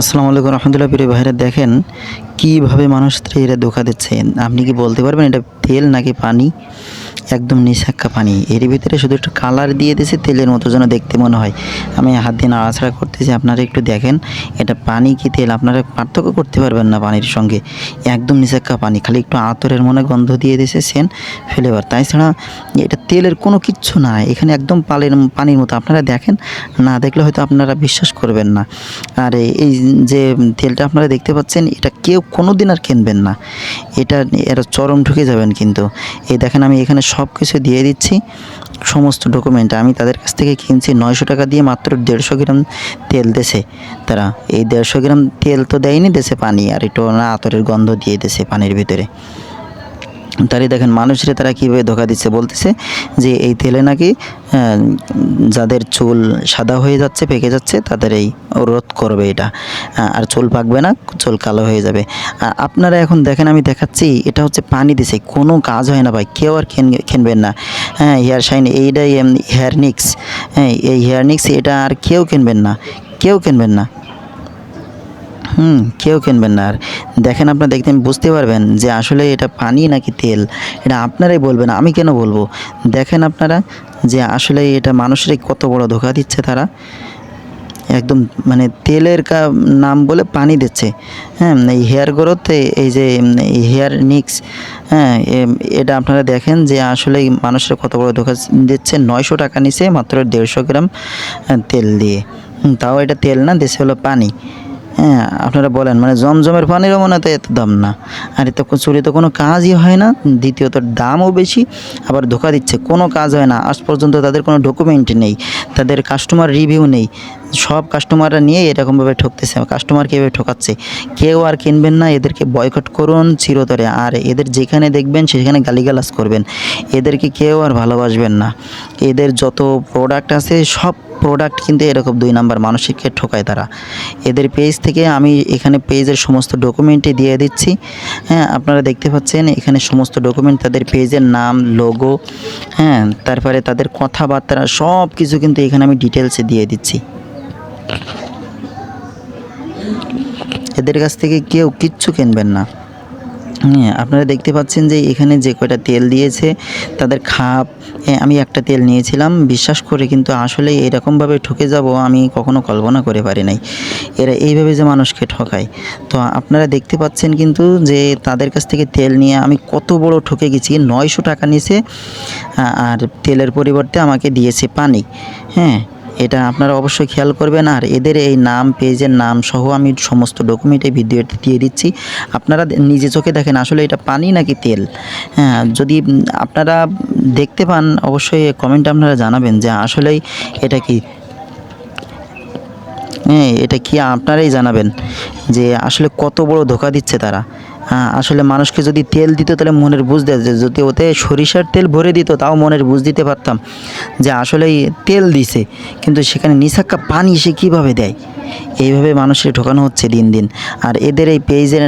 আসসালামু আলাইকুম রহমতুল্লাহ প্রিয় ভাইরা, দেখেন কীভাবে মানুষ এরা ধোকা দিচ্ছে। আপনি কি বলতে পারবেন এটা তেল নাকি পানি? একদম নিশাক্কা পানি। এর ভিতরে শুধু একটু কালার দিয়ে দিয়েছে, তেলের মতো যেন দেখতে মনে হয়। আমি হাত দিয়ে নাড়াছাড়া করতেছি, আপনারা একটু দেখেন, এটা পানি কি তেল? আপনারা পার্থক্য করতে পারবেন না পানির সঙ্গে। একদম নিশাক্কা পানি, খালি একটু আতরের মনে গন্ধ দিয়ে দিয়েছে, সেন ফ্লেভার তাই ছাড়া এটা তেলের কোনো কিচ্ছু না, এখানে একদম পালের পানির মতো। আপনারা দেখেন, না দেখলে হয়তো আপনারা বিশ্বাস করবেন না। আর এই যে তেলটা আপনারা দেখতে পাচ্ছেন, এটা কেউ কোনো দিন আর কিনবেন না। এটা, এরা চরম ঢুকে যাবেন কিন্তু। এই দেখেন আমি এখানে সব কিছু দিয়ে দিচ্ছি। সমস্ত ডকুমেন্ট আমি তাদের কাছ থেকে কিনছি। নয়শো টাকা দিয়ে মাত্র দেড়শো গ্রাম তেল দেশে তারা। এই দেড়শো গ্রাম তেল তো দেয়নি দেশে পানি। আর একটু না আতরের গন্ধ দিয়ে দেশে পানির ভিতরে। তারই দেখেন মানুষরে তারা কীভাবে ধোকা দিচ্ছে বলতেছে যে এই তেলে নাকি যাদের চুল সাদা হয়ে যাচ্ছে, পেকে যাচ্ছে, তাদের এই রোধ করবে এটা। আর চুল পাকবে না, চুল কালো হয়ে যাবে। আর আপনারা এখন দেখেন আমি দেখাচ্ছি, এটা হচ্ছে পানি দিছে, কোনো কাজ হয় না ভাই, কেউ আর খেন কিনবেন না। হ্যাঁ হেয়ার শাইন, এইটাই হেয়ার নিক্স হ্যাঁ এই হেয়ার নিক্স এটা আর কেউ কিনবেন না, কেউ কিনবেন না। হুম, কেউ কিনবেন না। আর দেখেন আপনার দেখতে বুঝতে পারবেন যে আসলে এটা পানি নাকি তেল? এটা আপনারাই বলবেন, আমি কেন বলব? দেখেন আপনারা যে আসলে এটা মানুষের কত বড় ধোকা দিচ্ছে তারা। একদম মানে তেলের কা, নাম বলে পানি দিচ্ছে। হ্যাঁ এই হেয়ার গ্রোথে এই যে হেয়ার নিক্স হ্যাঁ এটা আপনারা দেখেন যে আসলে মানুষের কত বড় ধোকা দিচ্ছে। নয়শো টাকা নিচে মাত্র দেড়শো গ্রাম তেল দিয়ে। তাও এটা তেল না দেশে হলো পানি। হ্যাঁ আপনারা বলেন মানে জমজমের পানিরও মনে হয় এত দাম না। আর এত চুরি তো কোনো কাজই হয় না, দ্বিতীয়ত দামও বেশি, আবার ধোকা দিচ্ছে, কোনো কাজ হয় না। আজ পর্যন্ত তাদের কোনো ডকুমেন্ট নেই, তাদের কাস্টমার রিভিউ নেই। সব কাস্টমাররা নিয়ে এরকমভাবে ঠকতেছে কাস্টমারকে এভাবে ঠকাচ্ছে। কেউ আর কিনবেন না, এদেরকে বয়কট করুন চিরতরে, আর এদের যেখানে দেখবেন সেখানে গালিগালাজ করবেন। এদেরকে কেউ আর ভালোবাসবেন না। এদের যত প্রোডাক্ট আছে, সব প্রোডাক্ট কিন্তু এরকম দুই নাম্বার মানসিককে ঠকায় তারা। এদের পেজ থেকে আমি এখানে পেজের সমস্ত ডকুমেন্টই দিয়ে দিচ্ছি। হ্যাঁ আপনারা দেখতে পাচ্ছেন এখানে সমস্ত ডকুমেন্ট তাদের পেজের নাম লোগো হ্যাঁ তারপরে তাদের কথাবার্তা সব কিছু কিন্তু এখানে আমি ডিটেলসে দিয়ে দিচ্ছি। এদের কাছ থেকে কেউ কিচ্ছু কিনবেন না। হ্যাঁ আপনারা দেখতে পাচ্ছেন যে এখানে যে কয়টা তেল দিয়েছে, তাদের খাপ আমি একটা তেল নিয়েছিলাম। বিশ্বাস করে কিন্তু আসলে এরকমভাবে ঠকে যাব আমি কখনো কল্পনা করে পারি নাই। এরা এইভাবে যে মানুষকে ঠকায়। তো আপনারা দেখতে পাচ্ছেন কিন্তু যে তাদের কাছ থেকে তেল নিয়ে আমি কত বড় ঠকে গেছি। নয়শো টাকা নিয়েছে আর তেলের পরিবর্তে আমাকে দিয়েছে পানি। হ্যাঁ এটা আপনারা অবশ্যই খেয়াল করবেন। আর এদের এই নাম, পেজের নাম সহ আমি সমস্ত ডকুমেন্ট এই দিয়ে দিচ্ছি। আপনারা নিজে চোখে দেখেন, আসলে এটা পানি নাকি তেল? হ্যাঁ যদি আপনারা দেখতে পান, অবশ্যই কমেন্ট আপনারা জানাবেন যে আসলেই এটা কি। হ্যাঁ এটা কি আপনারাই জানাবেন যে আসলে কত বড় ধোকা দিচ্ছে তারা। আসলে মানুষকে যদি তেল দিত তাহলে মনের বুঝ দেয় যে যদি ওতে সরিষার তেল ভরে দিত, তাও মনের বুঝ দিতে পারতাম যে আসলে তেল দিছে। কিন্তু সেখানে নিশাক্কা পানি সে কীভাবে দেয়? এইভাবে মানুষের ঠকানো হচ্ছে দিন দিন। আর এদের এই পেজের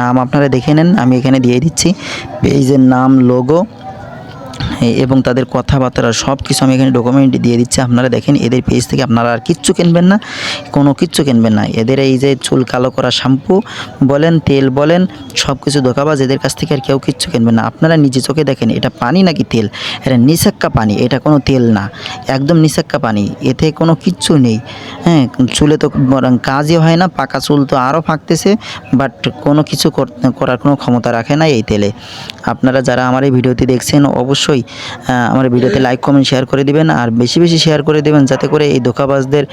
নাম আপনারা দেখে নেন, আমি এখানে দিয়ে দিচ্ছি। পেজের নাম লোগো এবং তাদের কথাবার্তা সব কিছু আমি এখানে ডকুমেন্ট দিয়ে দিচ্ছি। আপনারা দেখেন, এদের পেজ থেকে আপনারা আর কিচ্ছু কিনবেন না, কোনো কিচ্ছু কিনবেন না। এদের এই যে চুল কালো করা শ্যাম্পু বলেন, তেল বলেন সব কিছু ধোকাবাজ এদের কাছ থেকে আর কেউ কিচ্ছু কিনবেন না। আপনারা নিজে চোখে দেখেন, এটা পানি নাকি তেল? এটা নিশাক্কা পানি, এটা কোনো তেল না। একদম নিশাক্কা পানি, এতে কোনো কিচ্ছু নেই। হ্যাঁ চুলে তো কাজই হয় না, পাকা চুল তো আরও ফাঁকতেছে বাট কোনো কিছু কর- করার কোনো ক্ষমতা রাখে না এই তেলে। আপনারা যারা আমার এই ভিডিওটি দেখছেন, অবশ্যই আমার ভিডিওতে লাইক কমেন্ট শেয়ার করে দিবেন আর বেশি বেশি শেয়ার করে দেবেন যাতে করে এই ধোকাবাজদের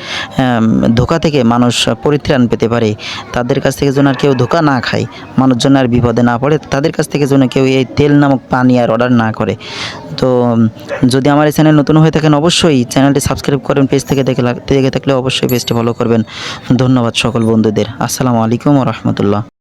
ধোকা থেকে মানুষ পরিত্রাণ পেতে পারে। তাদের কাছ থেকে যেন আর কেউ ধোকা না খায় মানুষজন আর বিপদে না পড়ে, তাদের কাছ থেকে যেন কেউ এই তেল নামক পানি আর অর্ডার না করে। তো যদি আমার এই চ্যানেল নতুন হয়ে থাকেন অবশ্যই চ্যানেলটি সাবস্ক্রাইব করেন পেজ থেকে দেখে দেখে থাকলে অবশ্যই পেজটি ফলো করবেন। ধন্যবাদ সকল বন্ধুদের। আসসালামু আলাইকুম রহমতুল্লাহ।